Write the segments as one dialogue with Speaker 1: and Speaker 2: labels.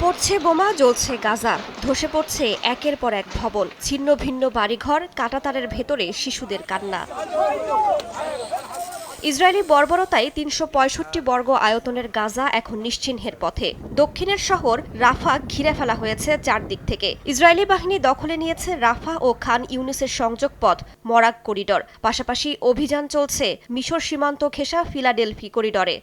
Speaker 1: পড়ছে বোমা, জ্বলছে গাজা। ধসে পড়ছে একের পর এক ভবন। ছিন্ন ভিন্ন বাড়িঘর, কাটাতারের ভেতরে শিশুদের কান্না। ইসরায়েলি বর্বরতায় তিনশো পঁয়ষট্টি বর্গ আয়তনের গাজা এখন নিশ্চিহ্নের পথে। দক্ষিণের শহর রাফা ঘিরে ফেলা হয়েছে চারদিক থেকে। ইসরায়েলি বাহিনী দখলে নিয়েছে রাফা ও খান ইউনিসের সংযোগ পথ, মরাক করিডর। পাশাপাশি অভিযান চলছে মিশর সীমান্ত ঘেঁষা ফিলাডেলফি করিডরে।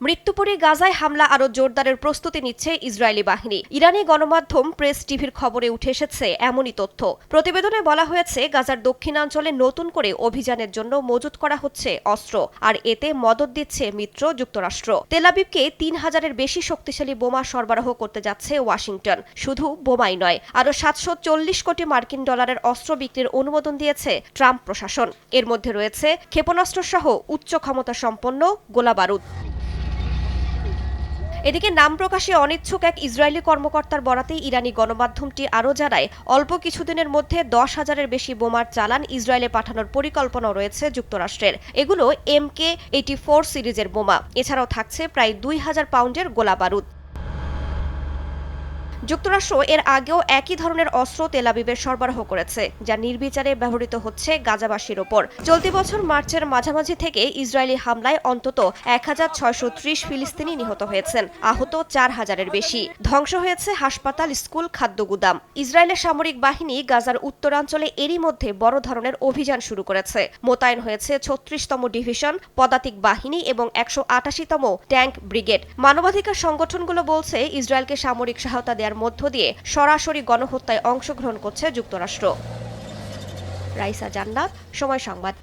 Speaker 1: মৃত্যুপুরী গাজায় হামলা আরও জোরদারের প্রস্তুতি নিচ্ছে ইসরায়েলি বাহিনী। ইরানি গণমাধ্যম প্রেস টিভির খবরে উঠে এসেছে এমনই তথ্য। প্রতিবেদনে বলা হয়েছে, গাজার দক্ষিণাঞ্চলে নতুন করে অভিযানের জন্য মজুত করা হচ্ছে অস্ত্র, আর এতে মদত দিচ্ছে মিত্র যুক্তরাষ্ট্র। তেলাবিবকে তিন হাজারের বেশি শক্তিশালী বোমা সরবরাহ করতে যাচ্ছে ওয়াশিংটন। শুধু বোমাই নয়, আরও সাতশো চল্লিশ কোটি মার্কিন ডলারের অস্ত্র বিক্রির অনুমোদন দিয়েছে ট্রাম্প প্রশাসন। এর মধ্যে রয়েছে ক্ষেপণাস্ত্র সহ উচ্চ ক্ষমতা সম্পন্ন গোলাবারুদ এদিকে নাম প্রকাশে অনিচ্ছুক এক ইসরায়েলি কর্মকর্তার বরাতে ইরানি গণমাধ্যমটি আরও জানায়, অল্প কিছুদিনের মধ্যে দশ হাজারের বেশি বোমার চালান ইসরায়েলে পাঠানোর পরিকল্পনা রয়েছে যুক্তরাষ্ট্রের। এগুলো এম কে এইটি ফোর সিরিজের বোমা। এছাড়াও থাকছে প্রায় দুই হাজার পাউন্ডের গোলা বারুদ। যুক্তরাষ্ট্র এর আগেও একই ধরনের অস্ত্র তেলাবিবের সরবরাহ করেছে, যা নির্বিচারে ব্যবহৃত হচ্ছে গাজাবাসীর ওপর। চলতি বছর মার্চের মাঝামাঝি থেকে ইসরায়েলি হামলায় অন্তত এক হাজার ছয়শো ত্রিশ ফিলিস্তিনি নিহত হয়েছেন, আহত চার হাজারের বেশি। ধ্বংস হয়েছে হাসপাতাল, স্কুল, খাদ্য গুদাম। ইসরায়েলের সামরিক বাহিনী গাজার উত্তরাঞ্চলে এরই মধ্যে বড় ধরনের অভিযান শুরু করেছে। মোতায়েন হয়েছে ছত্রিশতম ডিভিশন, পদাতিক বাহিনী এবং একশো আটাশিতম ট্যাঙ্ক ব্রিগেড। মানবাধিকার সংগঠনগুলো বলছে, ইসরায়েলকে সামরিক সহায়তা দেওয়ার মধ্য দিয়ে সরাসরি গণহত্যায় অংশগ্রহণ করছে যুক্তরাষ্ট্র। রাইসা জান্নাত সময় সংবাদ।